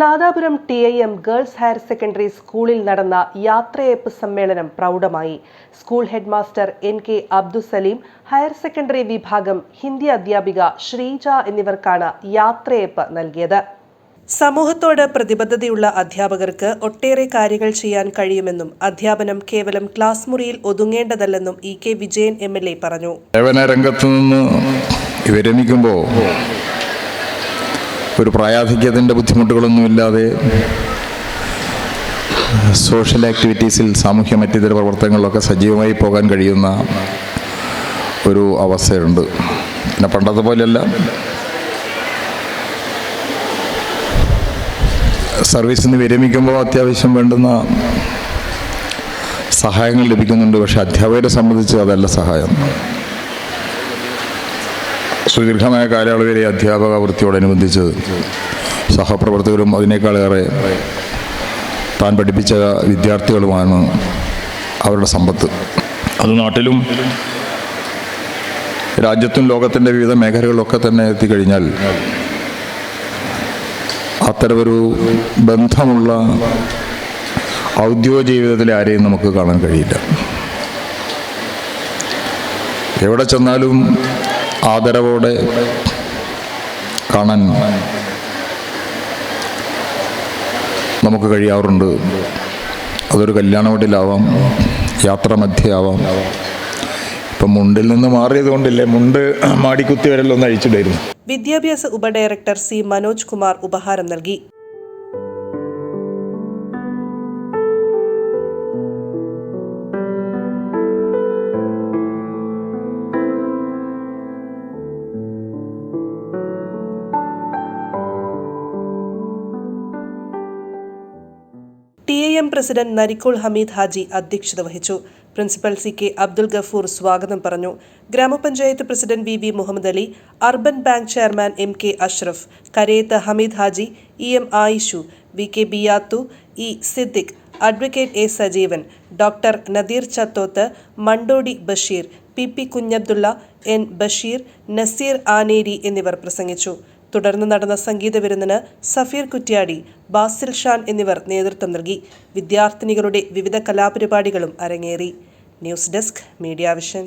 Nadapuram T I M girls higher secondary സ്കൂളിൽ നടന്ന യാത്രയപ്പ് സമ്മേളനം പ്രൗഢമായി. School head master N K Abdusaleem higher secondary വിഭാഗം ഹിന്ദി അധ്യാപിക ശ്രീജ എന്നിവർക്കാണ് യാത്രയപ്പ് നൽകിയത്. സമൂഹത്തോട് പ്രതിബദ്ധതയുള്ള അധ്യാപകർക്ക് ഒട്ടേറെ കാര്യങ്ങൾ ചെയ്യാൻ കഴിയുമെന്നും അധ്യാപനം കേവലം ക്ലാസ് മുറിയിൽ ഒതുങ്ങേണ്ടതല്ലെന്നും E K Vijayan M L A പറഞ്ഞു. സേവന രംഗത്ത് നിന്ന് വിരമിക്കുമ്പോൾ ഒരു പ്രായാധിക്യത്തിന്റെ ബുദ്ധിമുട്ടുകളൊന്നുമില്ലാതെ സോഷ്യൽ ആക്ടിവിറ്റീസിൽ സാമൂഹ്യ മറ്റിതര പ്രവർത്തനങ്ങളിലൊക്കെ സജീവമായി പോകാൻ കഴിയുന്ന ഒരു അവസ്ഥയുണ്ട്. പിന്നെ പണ്ടത്തെ പോലെയല്ല. സർവീസിൽ നിന്ന് വിരമിക്കുമ്പോൾ അത്യാവശ്യം വേണ്ടുന്ന സഹായങ്ങൾ ലഭിക്കുന്നുണ്ട്. പക്ഷെ അധ്യാപകരെ സംബന്ധിച്ച് അതല്ല സഹായം. സുദീർഘമായ കാലയളവിലെ അധ്യാപക വൃത്തിയോടനുബന്ധിച്ച് സഹപ്രവർത്തകരും അതിനേക്കാളേറെ താൻ പഠിപ്പിച്ച വിദ്യാർത്ഥികളുമാണ് അവരുടെ സമ്പത്ത്. അത് നാട്ടിലും രാജ്യത്തും ലോകത്തിന്റെ വിവിധ മേഖലകളിലൊക്കെ തന്നെ എത്തിക്കഴിഞ്ഞാൽ അത്തരമൊരു ബന്ധമുള്ള ഔദ്യോഗിക ജീവിതത്തിൽ ആരെയും നമുക്ക് കാണാൻ കഴിയില്ല. എവിടെ ചെന്നാലും ആദരവോടെ കാണാൻ നമുക്ക് കഴിയാറുണ്ട്. അതൊരു കല്യാണ വീട്ടിലാവാം യാത്ര മധ്യയാവാം ഇപ്പം മുണ്ടിൽ നിന്ന് മാറിയത് കൊണ്ടില്ലേ മുണ്ട് മാടിക്കുത്തി വരലൊന്ന് അഴിച്ചിടായിരുന്നു വിദ്യാഭ്യാസ ഉപഡയറക്ടർ സി മനോജ് കുമാർ ഉപഹാരം നൽകി. T A M president Narikkol Hameed Haji അധ്യക്ഷത വഹിച്ചു. Principal C K Abdul Gafoor സ്വാഗതം പറഞ്ഞു. ഗ്രാമപഞ്ചായത്ത് president V Muhammad Ali urban bank chairman M K Ashraf Karayath Hameed Haji E M Ayishu V K Biyathu E Siddique advocate A Sajeevan doctor Nadeer Chathoth Mandodi Basheer P P Kunhabdulla N Basheer Naseer Aneri എന്നിവർ പ്രസംഗിച്ചു. തുടർന്ന് നടന്ന സംഗീത വിരുന്നിന് സഫീർ കുറ്റ്യാടി ബാസിൽ ഷാൻ എന്നിവർ നേതൃത്വം നൽകി. വിദ്യാർത്ഥിനികളുടെ വിവിധ കലാപരിപാടികളും അരങ്ങേറി. News desk media vision.